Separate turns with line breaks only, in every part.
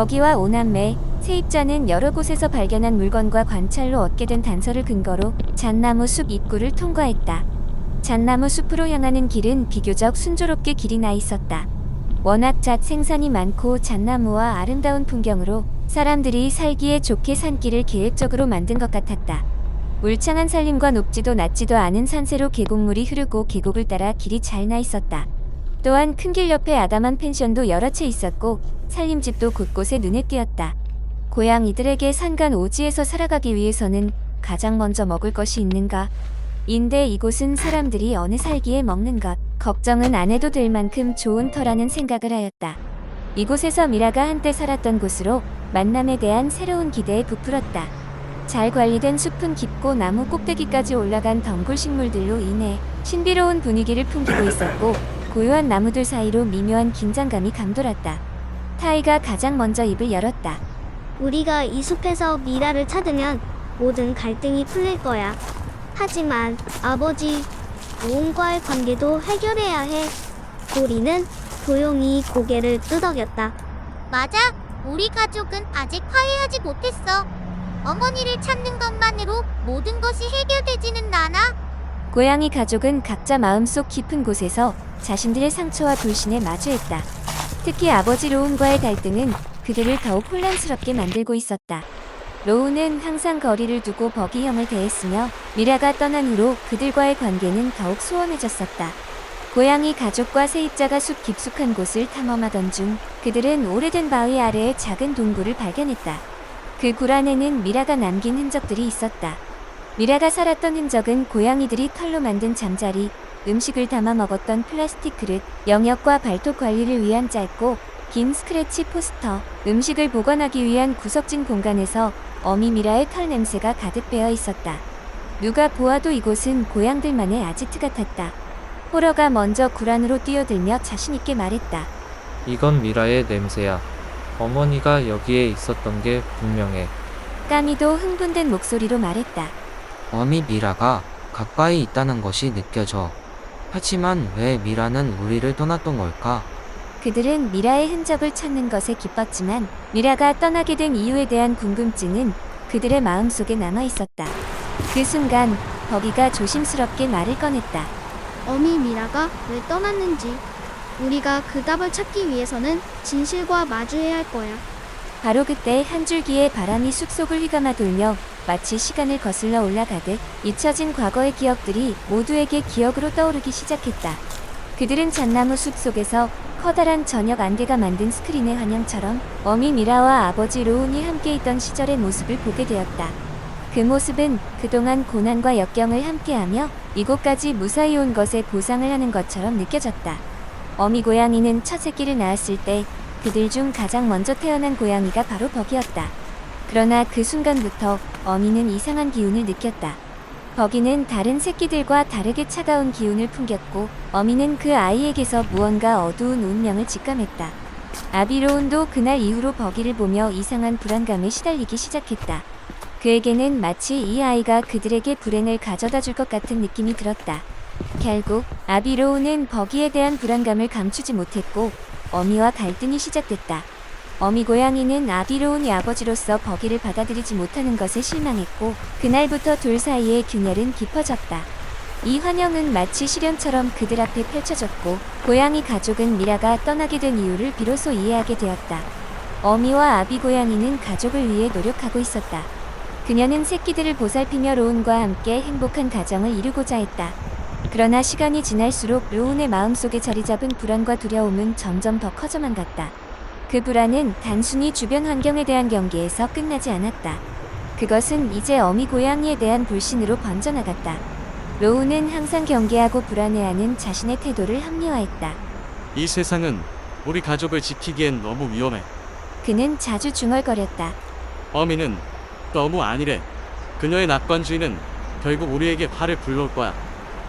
버기와 오남매, 세입자는 여러 곳에서 발견한 물건과 관찰로 얻게 된 단서를 근거로 잣나무 숲 입구를 통과했다. 잣나무 숲으로 향하는 길은 비교적 순조롭게 길이 나 있었다. 워낙 잣 생산이 많고 잣나무와 아름다운 풍경으로 사람들이 살기에 좋게 산길을 계획적으로 만든 것 같았다. 울창한 산림과 높지도 낮지도 않은 산세로 계곡물이 흐르고 계곡을 따라 길이 잘 나 있었다. 또한 큰 길 옆에 아담한 펜션도 여러 채 있었고 살림집도 곳곳에 눈에 띄었다. 고양이들에게 산간 오지에서 살아가기 위해서는 가장 먼저 먹을 것이 있는가? 인데 이곳은 사람들이 어느 살기에 먹는 것, 걱정은 안 해도 될 만큼 좋은 터라는 생각을 하였다. 이곳에서 미라가 한때 살았던 곳으로 만남에 대한 새로운 기대에 부풀었다. 잘 관리된 숲은 깊고 나무 꼭대기까지 올라간 덩굴 식물들로 인해 신비로운 분위기를 풍기고 있었고 고요한 나무들 사이로 미묘한 긴장감이 감돌았다. 타이가 가장 먼저 입을 열었다.
우리가 이 숲에서 미라를 찾으면 모든 갈등이 풀릴 거야. 하지만 아버지 로운과의 관계도 해결해야 해. 도리는 조용히 고개를 끄덕였다.
맞아. 우리 가족은 아직 화해하지 못했어. 어머니를 찾는 것만으로 모든 것이 해결되지는 않아.
고양이 가족은 각자 마음속 깊은 곳에서 자신들의 상처와 불신에 마주했다. 특히 아버지 로운과의 갈등은 그들을 더욱 혼란스럽게 만들고 있었다. 로운은 항상 거리를 두고 버기 형을 대했으며 미라가 떠난 후로 그들과의 관계는 더욱 소원해졌었다. 고양이 가족과 세입자가 숲 깊숙한 곳을 탐험하던 중 그들은 오래된 바위 아래에 작은 동굴을 발견했다. 그 굴 안에는 미라가 남긴 흔적들이 있었다. 미라가 살았던 흔적은 고양이들이 털로 만든 잠자리, 음식을 담아 먹었던 플라스틱 그릇, 영역과 발톱 관리를 위한 짧고 긴 스크래치 포스터, 음식을 보관하기 위한 구석진 공간에서 어미 미라의 털 냄새가 가득 배어 있었다. 누가 보아도 이곳은 고양들만의 아지트 같았다. 호러가 먼저 굴 안으로 뛰어들며 자신있게 말했다.
이건 미라의 냄새야. 어머니가 여기에 있었던 게 분명해.
까미도 흥분된 목소리로 말했다.
어미 미라가 가까이 있다는 것이 느껴져. 하지만 왜 미라는 우리를 떠났던 걸까?
그들은 미라의 흔적을 찾는 것에 기뻤지만 미라가 떠나게 된 이유에 대한 궁금증은 그들의 마음속에 남아 있었다. 그 순간 버기가 조심스럽게 말을 꺼냈다.
어미 미라가 왜 떠났는지 우리가 그 답을 찾기 위해서는 진실과 마주해야 할 거야.
바로 그때 한 줄기의 바람이 숲속을 휘감아 돌며 마치 시간을 거슬러 올라가듯 잊혀진 과거의 기억들이 모두에게 기억으로 떠오르기 시작했다. 그들은 잣나무 숲 속에서 커다란 저녁 안개가 만든 스크린의 환영처럼 어미 미라와 아버지 로운이 함께 있던 시절의 모습을 보게 되었다. 그 모습은 그동안 고난과 역경을 함께하며 이곳까지 무사히 온 것에 보상을 하는 것처럼 느껴졌다. 어미 고양이는 첫 새끼를 낳았을 때 그들 중 가장 먼저 태어난 고양이가 바로 버기였다. 그러나 그 순간부터 어미는 이상한 기운을 느꼈다. 버기는 다른 새끼들과 다르게 차가운 기운을 풍겼고 어미는 그 아이에게서 무언가 어두운 운명을 직감했다. 아비로운도 그날 이후로 버기를 보며 이상한 불안감에 시달리기 시작했다. 그에게는 마치 이 아이가 그들에게 불행을 가져다 줄 것 같은 느낌이 들었다. 결국 아비로운은 버기에 대한 불안감을 감추지 못했고 어미와 갈등이 시작됐다. 어미 고양이는 아비로운이 아버지로서 버기를 받아들이지 못하는 것에 실망했고 그날부터 둘 사이의 균열은 깊어졌다. 이 환영은 마치 시련처럼 그들 앞에 펼쳐졌고 고양이 가족은 미라가 떠나게 된 이유를 비로소 이해하게 되었다. 어미와 아비 고양이는 가족을 위해 노력하고 있었다. 그녀는 새끼들을 보살피며 로운과 함께 행복한 가정을 이루고자 했다. 그러나 시간이 지날수록 로운의 마음속에 자리 잡은 불안과 두려움은 점점 더 커져만 갔다. 그 불안은 단순히 주변 환경에 대한 경계에서 끝나지 않았다. 그것은 이제 어미 고양이에 대한 불신으로 번져나갔다. 로운은 항상 경계하고 불안해하는 자신의 태도를 합리화했다.
이 세상은 우리 가족을 지키기엔 너무 위험해.
그는 자주 중얼거렸다.
어미는 너무 안일해. 그녀의 낙관주의는 결국 우리에게 화를 불러올 거야.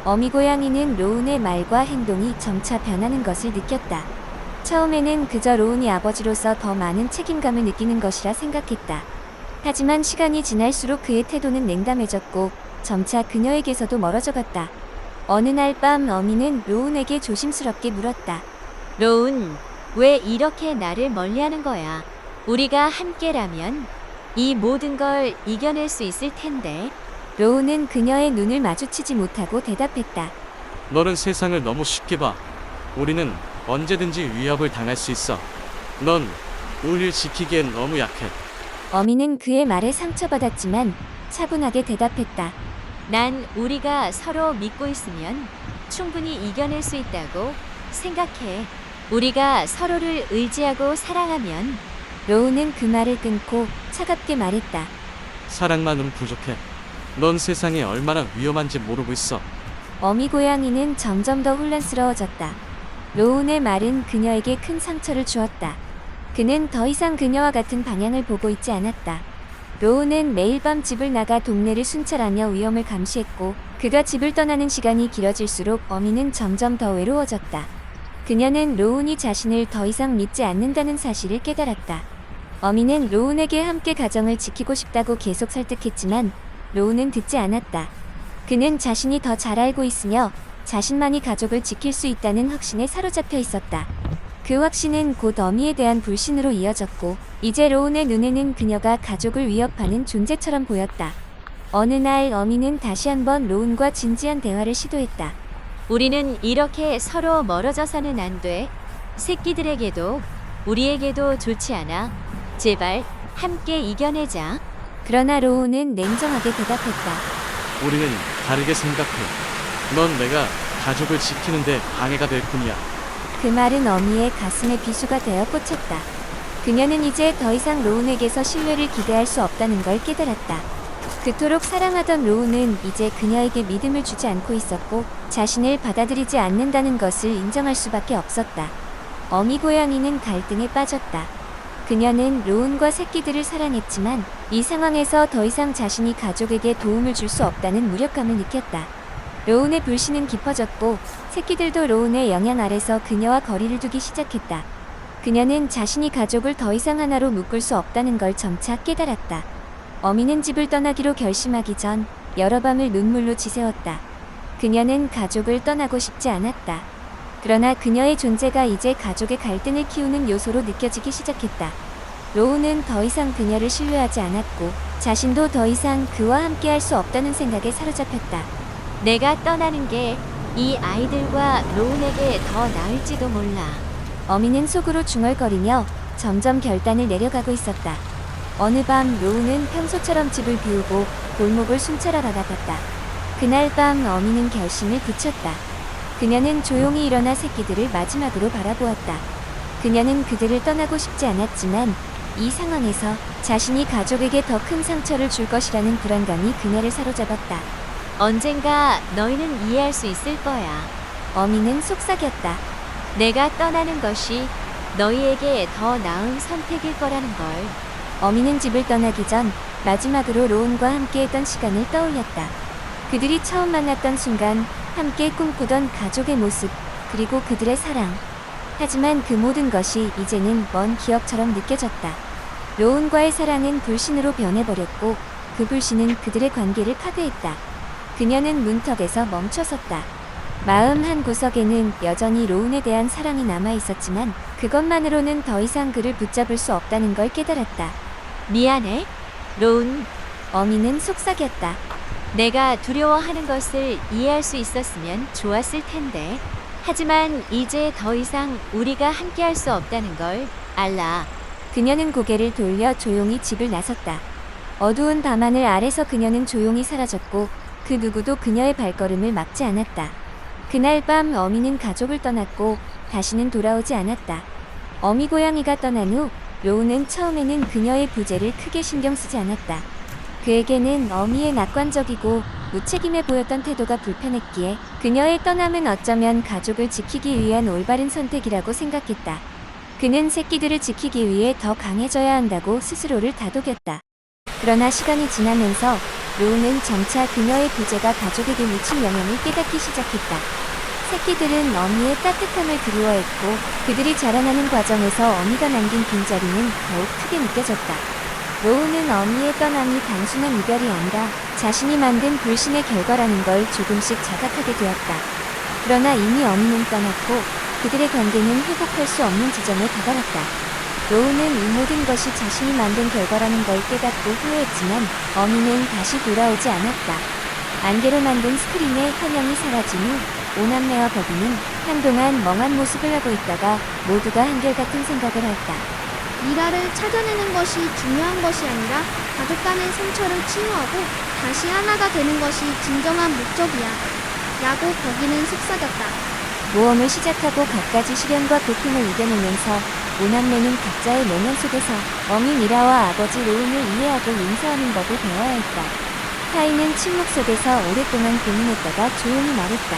어미 고양이는 로운의 말과 행동이 점차 변하는 것을 느꼈다. 처음에는 그저 로운이 아버지로서 더 많은 책임감을 느끼는 것이라 생각했다. 하지만 시간이 지날수록 그의 태도는 냉담해졌고 점차 그녀에게서도 멀어져 갔다. 어느 날 밤 어미는 로운에게 조심스럽게 물었다. 로운, 왜 이렇게 나를 멀리하는 거야? 우리가 함께라면 이 모든 걸 이겨낼 수 있을 텐데. 로우는 그녀의 눈을 마주치지 못하고 대답했다.
너는 세상을 너무 쉽게 봐. 우리는 언제든지 위협을 당할 수 있어. 넌 우리를 지키기엔 너무 약해.
어미는 그의 말에 상처받았지만 차분하게 대답했다. 난 우리가 서로 믿고 있으면 충분히 이겨낼 수 있다고 생각해. 우리가 서로를 의지하고 사랑하면 로우는 그 말을 끊고 차갑게 말했다.
사랑만은 부족해. 넌 세상이 얼마나 위험한지 모르고 있어.
어미 고양이는 점점 더 혼란스러워졌다. 로운의 말은 그녀에게 큰 상처를 주었다. 그는 더 이상 그녀와 같은 방향을 보고 있지 않았다. 로운은 매일 밤 집을 나가 동네를 순찰하며 위험을 감시했고, 그가 집을 떠나는 시간이 길어질수록 어미는 점점 더 외로워졌다. 그녀는 로운이 자신을 더 이상 믿지 않는다는 사실을 깨달았다. 어미는 로운에게 함께 가정을 지키고 싶다고 계속 설득했지만, 로운은 듣지 않았다. 그는 자신이 더 잘 알고 있으며 자신만이 가족을 지킬 수 있다는 확신에 사로잡혀 있었다. 그 확신은 곧 어미에 대한 불신으로 이어졌고 이제 로운의 눈에는 그녀가 가족을 위협하는 존재처럼 보였다. 어느 날 어미는 다시 한번 로운과 진지한 대화를 시도했다. 우리는 이렇게 서로 멀어져서는 안 돼. 새끼들에게도 우리에게도 좋지 않아. 제발 함께 이겨내자. 그러나 로운은 냉정하게 대답했다.
우리는 다르게 생각해. 넌 내가 가족을 지키는데 방해가 될 뿐이야.
그 말은 어미의 가슴에 비수가 되어 꽂혔다. 그녀는 이제 더 이상 로운에게서 신뢰를 기대할 수 없다는 걸 깨달았다. 그토록 사랑하던 로운은 이제 그녀에게 믿음을 주지 않고 있었고 자신을 받아들이지 않는다는 것을 인정할 수밖에 없었다. 어미 고양이는 갈등에 빠졌다. 그녀는 로운과 새끼들을 사랑했지만 이 상황에서 더 이상 자신이 가족에게 도움을 줄 수 없다는 무력감을 느꼈다. 로운의 불신은 깊어졌고 새끼들도 로운의 영향 아래서 그녀와 거리를 두기 시작했다. 그녀는 자신이 가족을 더 이상 하나로 묶을 수 없다는 걸 점차 깨달았다. 어미는 집을 떠나기로 결심하기 전 여러 밤을 눈물로 지새웠다. 그녀는 가족을 떠나고 싶지 않았다. 그러나 그녀의 존재가 이제 가족의 갈등을 키우는 요소로 느껴지기 시작했다. 로우는 더 이상 그녀를 신뢰하지 않았고 자신도 더 이상 그와 함께할 수 없다는 생각에 사로잡혔다. 내가 떠나는 게 이 아이들과 로운에게 더 나을지도 몰라. 어미는 속으로 중얼거리며 점점 결단을 내려가고 있었다. 어느 밤 로운은 평소처럼 집을 비우고 골목을 순찰하러 나갔다. 그날 밤 어미는 결심을 굳혔다. 그녀는 조용히 일어나 새끼들을 마지막으로 바라보았다. 그녀는 그들을 떠나고 싶지 않았지만 이 상황에서 자신이 가족에게 더 큰 상처를 줄 것이라는 불안감이 그녀를 사로잡았다. 언젠가 너희는 이해할 수 있을 거야. 어미는 속삭였다. 내가 떠나는 것이 너희에게 더 나은 선택일 거라는 걸. 어미는 집을 떠나기 전 마지막으로 로운과 함께했던 시간을 떠올렸다. 그들이 처음 만났던 순간 함께 꿈꾸던 가족의 모습 그리고 그들의 사랑. 하지만 그 모든 것이 이제는 먼 기억처럼 느껴졌다. 로운과의 사랑은 불신으로 변해버렸고 그 불신은 그들의 관계를 파괴했다. 그녀는 문턱에서 멈춰섰다. 마음 한 구석에는 여전히 로운에 대한 사랑이 남아 있었지만 그것만으로는 더 이상 그를 붙잡을 수 없다는 걸 깨달았다. 미안해, 로운. 어미는 속삭였다. 내가 두려워하는 것을 이해할 수 있었으면 좋았을 텐데. 하지만 이제 더 이상 우리가 함께할 수 없다는 걸 알라. 그녀는 고개를 돌려 조용히 집을 나섰다. 어두운 밤하늘 아래서 그녀는 조용히 사라졌고 그 누구도 그녀의 발걸음을 막지 않았다. 그날 밤 어미는 가족을 떠났고 다시는 돌아오지 않았다. 어미 고양이가 떠난 후 로우는 처음에는 그녀의 부재를 크게 신경 쓰지 않았다. 그에게는 어미의 낙관적이고 무책임해 보였던 태도가 불편했기에 그녀의 떠남은 어쩌면 가족을 지키기 위한 올바른 선택이라고 생각했다. 그는 새끼들을 지키기 위해 더 강해져야 한다고 스스로를 다독였다. 그러나 시간이 지나면서 로우는 점차 그녀의 부재가 가족에게 미친 영향을 깨닫기 시작했다. 새끼들은 어미의 따뜻함을 그리워했고 그들이 자라나는 과정에서 어미가 남긴 빈자리는 더욱 크게 느껴졌다. 로우는 어미의 떠남이 단순한 이별이 아니라 자신이 만든 불신의 결과라는 걸 조금씩 자각하게 되었다. 그러나 이미 어미는 떠났고 그들의 관계는 회복할 수 없는 지점에 다다랐다. 로우는 이 모든 것이 자신이 만든 결과라는 걸 깨닫고 후회했지만 어미는 다시 돌아오지 않았다. 안개로 만든 스크린의 환영이 사라진 후 오남매와 버비는 한동안 멍한 모습을 하고 있다가 모두가 한결같은 생각을 했다.
미라를 찾아내는 것이 중요한 것이 아니라 가족 간의 상처를 치유하고 다시 하나가 되는 것이 진정한 목적이야. 라고 거기는 속삭였다.
모험을 시작하고 갖가지 시련과 고통을 이겨내면서 오남매는 각자의 내면 속에서 어미 미라와 아버지 로운을 이해하고 용서하는 법을 배워야 했다. 타이는 침묵 속에서 오랫동안 고민했다가 조용히 말했다.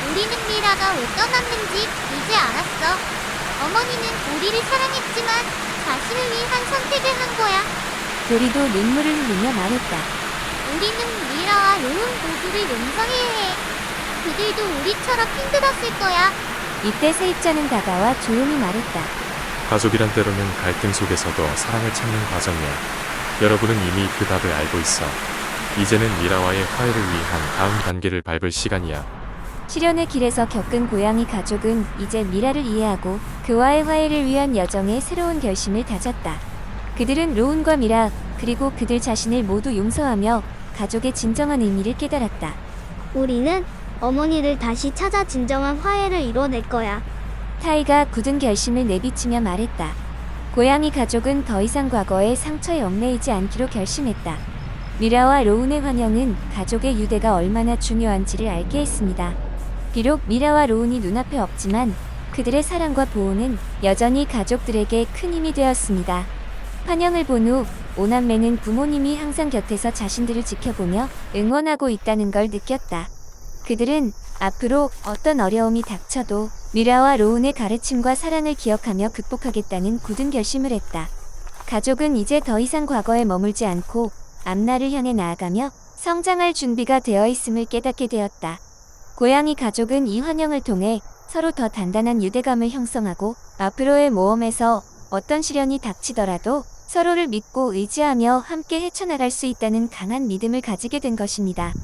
우리는 미라가 왜 떠났는지 이제 알았어. 어머니는 우리를 사랑했지만 자신을 위한 선택을 한 거야.
도리도 눈물을 흘리며 말했다.
우리는 미라와 로운 모두를 용서해야 해. 그들도 우리처럼 힘들었을 거야.
이때 세입자는 다가와 조용히 말했다.
가족이란 때로는 갈등 속에서도 사랑을 찾는 과정이야. 여러분은 이미 그 답을 알고 있어. 이제는 미라와의 화해를 위한 다음 단계를 밟을 시간이야.
시련의 길에서 겪은 고양이 가족은 이제 미라를 이해하고 그와의 화해를 위한 여정의 새로운 결심을 다졌다. 그들은 로운과 미라, 그리고 그들 자신을 모두 용서하며 가족의 진정한 의미를 깨달았다.
우리는 어머니를 다시 찾아 진정한 화해를 이뤄낼 거야.
타이가 굳은 결심을 내비치며 말했다. 고양이 가족은 더 이상 과거의 상처에 얽매이지 않기로 결심했다. 미라와 로운의 환영은 가족의 유대가 얼마나 중요한지를 알게 했습니다. 비록 미라와 로운이 눈앞에 없지만 그들의 사랑과 보호는 여전히 가족들에게 큰 힘이 되었습니다. 환영을 본 후 오남매는 부모님이 항상 곁에서 자신들을 지켜보며 응원하고 있다는 걸 느꼈다. 그들은 앞으로 어떤 어려움이 닥쳐도 미라와 로운의 가르침과 사랑을 기억하며 극복하겠다는 굳은 결심을 했다. 가족은 이제 더 이상 과거에 머물지 않고 앞날을 향해 나아가며 성장할 준비가 되어 있음을 깨닫게 되었다. 고양이 가족은 이 환영을 통해 서로 더 단단한 유대감을 형성하고 앞으로의 모험에서 어떤 시련이 닥치더라도 서로를 믿고 의지하며 함께 헤쳐나갈 수 있다는 강한 믿음을 가지게 된 것입니다.